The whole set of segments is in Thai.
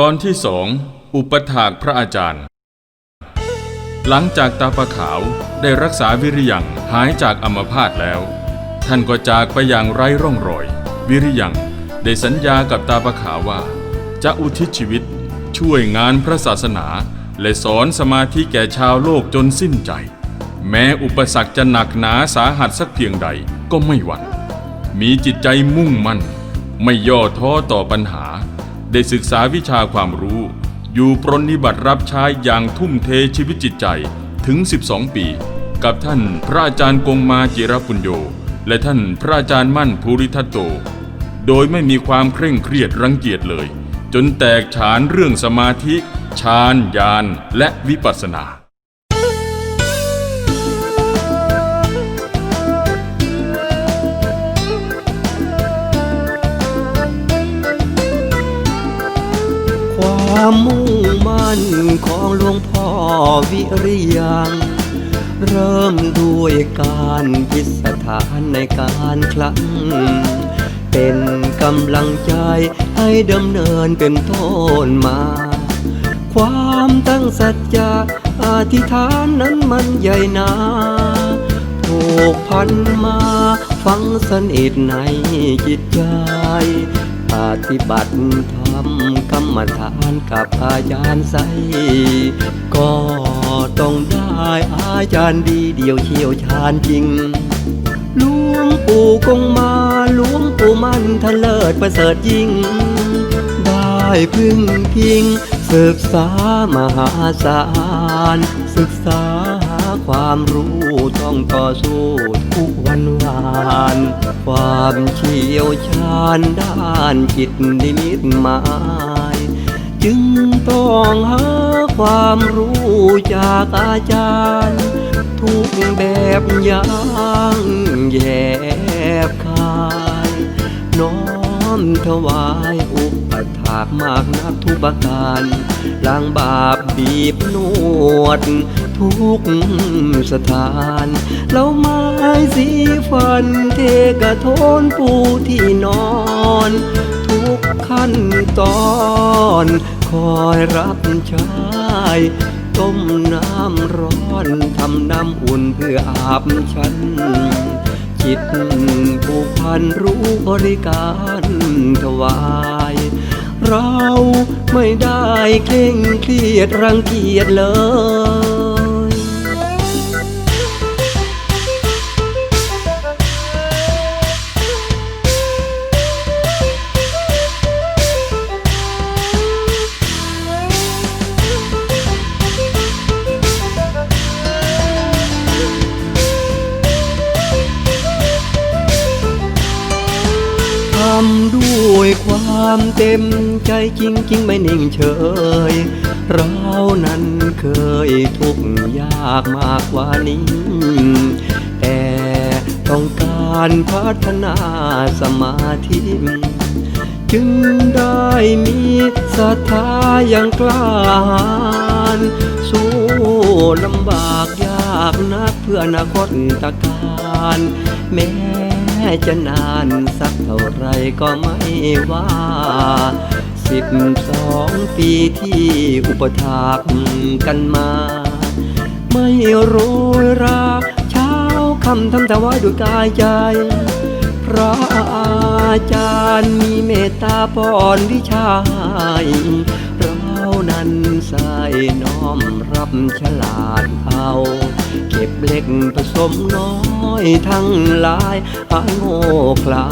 ตอนที่สองอุปถากพระอาจารย์ หลังจากตาปะขาวได้รักษาวิริยังหายจากอัมพาตแล้ว ท่านก็จากไปอย่างไร้ร่องรอย วิริยังได้สัญญากับตาปะขาวว่า จะอุทิศชีวิตช่วยงานพระศาสนา และสอนสมาธิแก่ชาวโลกจนสิ้นใจ แม้อุปสรรคจะหนักหนาสาหัสสักเพียงใดก็ไม่หวั่นมีจิตใจมุ่งมั่น ไม่ย่อท้อต่อปัญหา ได้ศึกษาวิชาความรู้ อยู่ปรนนิบัติรับใช้อย่างทุ่มเทชีวิตจิตใจถึง 12 ปี กับท่านพระอาจารย์กงมาจิรปุญโยและท่านพระอาจารย์มั่นภูริทัตโต โดยไม่มีความเคร่งเครียดรังเกียจเลย จนแตกฉานเรื่องสมาธิฌานญาณและวิปัสสนา ความมุ่งมั่นของหลวงพ่อวิริยัง เริ่มด้วยการพิสถานในการคลังเป็นกำลังใจให้ดำเนินเป็นต้นมา ความตั้งสัจจะอธิษฐานนั้นมันใหญ่นาผูกพันมาฝังสนิทในจิตใจ ปฏิบัติธรรมก มฐานกับอาจารย์ใส ก็ต้องได้อาจารย์ดีเดียวเชี่ยวชาญจริงหลวงปู่คงมาหลวงปู่มั่นทะเลิศประเสริฐยิ่ง ได้พึ่งพิง ศึกษามหาศาลศึกษาหาความรู้ต้องต่อสู้ทุกวันวาน ความเชี่ยวชาญด้านจิตนิมิตหมาย จึงต้องหาความรู้จากอาจารย์ ทุกแบบอย่างแยบคาย น้อมถวายอุปถากมากนักทุกประการล้างบาปบีบนวด ทุกสถานแล้วไม้สีฟันเทกระโทนปูที่นอน ทุกขั้นตอน คอยรับใช้ต้มน้ำร้อนทำน้ำอุ่นเพื่ออาบฉัน จิตผูกพันรู้บริการถวาย เราไม่ได้เคร่งเครียดรังเกียจเลยำด้วยความเต็มใจจริงๆไม่นิ่งเฉย เรานั้นเคยทุกข์ยากมากกว่านี้ แต่ต้องการพัฒนาสมาธิจึงได้มีศรัทธาอย่างกล้าหาญสู้ลำบากยากนักเพื่ออนาคตตะการแม้ จะนานสักเท่าไรก็ไม่ว่าสิบสองปีที่อุปถากกันมา ไม่โรยราเช้าคำทำถวายด้วยกายใจพระอาจารย์มีเมตตาป้อนวิชาให้เรานั้นใส่น้อมรับฉลาดเอา เก็บเล็กผสมน้อย ทั้งหลายหายโง่เขลา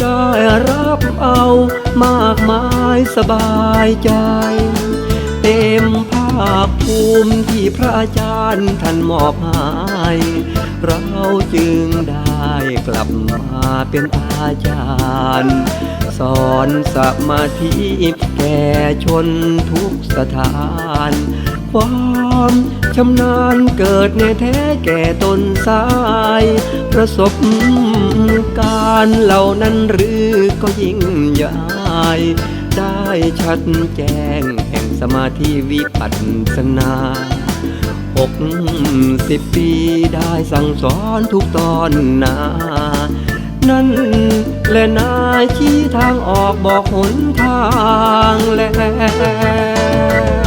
ได้รับเอามากมายสบายใจาคภูมิที่พระอาจารย์ท่านมอบให้เราจึงได้กลับมาเป็นอาจารย์ สอนสมาธิแก่ชนทุกสถาน ความชำนาญเกิดในแท้แก่ตนสาย ประสบการเหล่านั้นหรือก็ยิ่งใหญ่ได้ชัดแจ้ง สมาธิวิปัสสนาหกสิบปีได้สั่งสอนทุกตอนนา นั่นและนายชี้ทางออกบอกหนทางแล้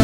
ว